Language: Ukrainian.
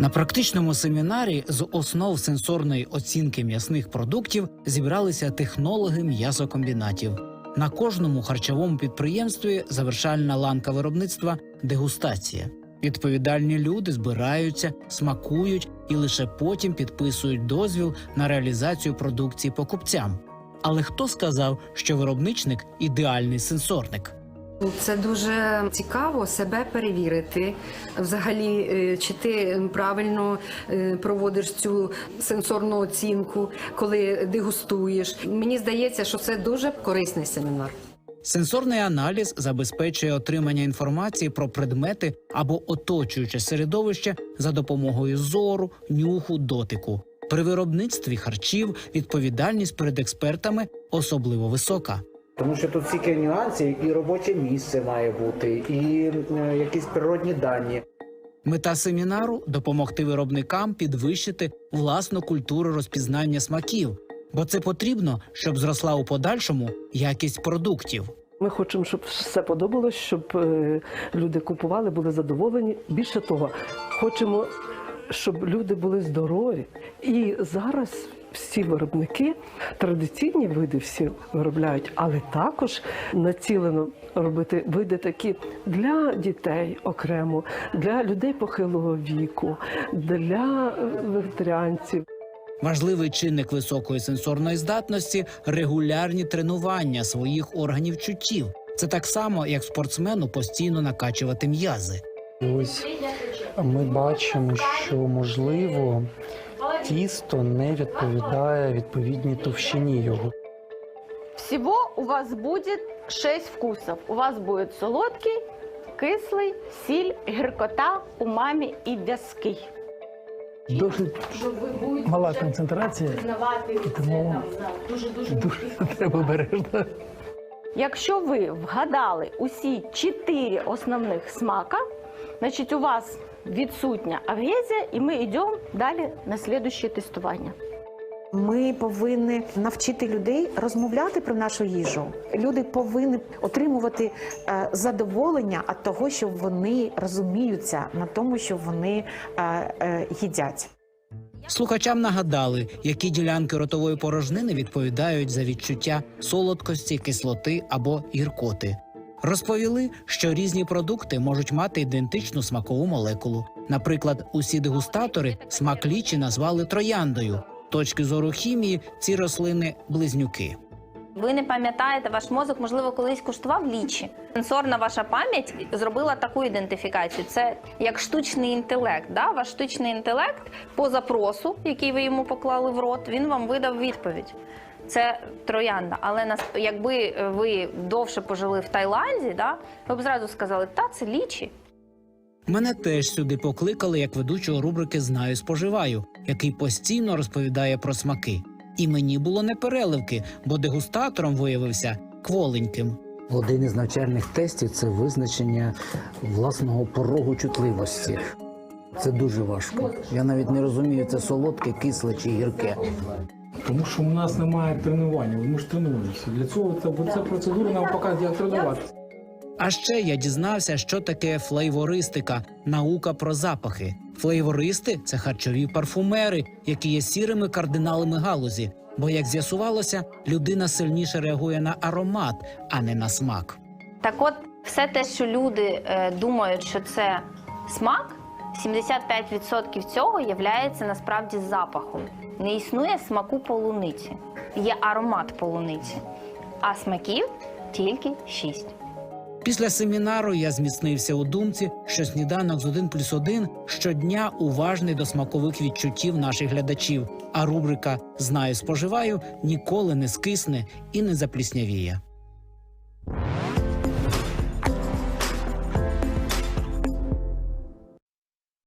На практичному семінарі з основ сенсорної оцінки м'ясних продуктів зібралися технологи м'ясокомбінатів. На кожному харчовому підприємстві завершальна ланка виробництва дегустація. Відповідальні люди збираються, смакують і лише потім підписують дозвіл на реалізацію продукції покупцям. Але хто сказав, що виробничник ідеальний сенсорник? Це дуже цікаво себе перевірити. Взагалі, е, чи ти правильно е, проводиш цю сенсорну оцінку, коли дегустуєш. Мені здається, що це дуже корисний семінар. Сенсорний аналіз забезпечує отримання інформації про предмети або оточуюче середовище за допомогою зору, нюху, дотику. При виробництві харчів відповідальність перед експертами особливо висока. Тому що тут стільки нюансів, і робоче місце має бути, і е, якісь природні дані. Мета семінару допомогти виробникам підвищити власну культуру розпізнання смаків, бо це потрібно, щоб зросла у подальшому якість продуктів. Ми хочемо, щоб все подобалось, щоб е, люди купували, були задоволені. Більше того, хочемо, щоб люди були здорові. І зараз всі виробники традиційні види всі виробляють, але також націлено робити види такі для дітей окремо, для людей похилого віку, для вегетаріанців. Важливий чинник високої сенсорної здатності регулярні тренування своїх органів чуттів. Це так само, як спортсмену постійно накачувати м'язи. Ось ми бачимо, що можливо тісто не відповідає відповідній товщині його. Всего у вас будет 6 вкусов. У вас будет солодкий, кислий, сіль, гіркота, умамі і в'язкий. Досить мала концентрація, і тому дуже треба обережно. Якщо ви вгадали усі 4 основних смака, значить у вас відсутня агрезія, і ми йдемо далі на слідуще тестування. Ми повинні навчити людей розмовляти про нашу їжу. Люди повинні отримувати е, задоволення від того, що вони розуміються на тому, що вони е, е, їдять. Слухачам нагадали, які ділянки ротової порожнини відповідають за відчуття солодкості, кислоти або гіркоти. Розповіли, що різні продукти можуть мати ідентичну смакову молекулу. Наприклад, усі дегустатори смак лічі назвали трояндою. Точки зору хімії ці рослини близнюки. Ви не пам'ятаєте, ваш мозок, можливо, колись куштував лічі. Сенсорна ваша пам'ять зробила таку ідентифікацію. Це як штучний інтелект. Да? Ваш штучний інтелект по запросу, який ви йому поклали в рот, він вам видав відповідь. Це троянда. Але нас, якби ви довше пожили в Таїланді, да, ви б зразу сказали, та це лічі. Мене теж сюди покликали як ведучого рубрики Знаю, споживаю, який постійно розповідає про смаки. І мені було непереливки, бо дегустатором виявився кволеньким. Один із навчальних тестів це визначення власного порогу чутливості. Це дуже важко. Я навіть не розумію, це солодке, кисле чи гірке. Тому що у нас немає тренування, ми ж тренуємося. Для цього це, бо ця процедура нам показує, як тренуватися. А ще я дізнався, що таке флейвористика наука про запахи. Флейвористи це харчові парфумери, які є сірими кардиналами галузі. Бо, як з'ясувалося, людина сильніше реагує на аромат, а не на смак. Так от, все те, що люди е, думають, що це смак, 75% цього є насправді запахом. Не існує смаку полуниці, є аромат полуниці, а смаків тільки 6. Після семінару я зміцнився у думці, що сніданок з 1 плюс 1 щодня уважний до смакових відчуттів наших глядачів, а рубрика Знаю, споживаю ніколи не скисне і не запліснявіє.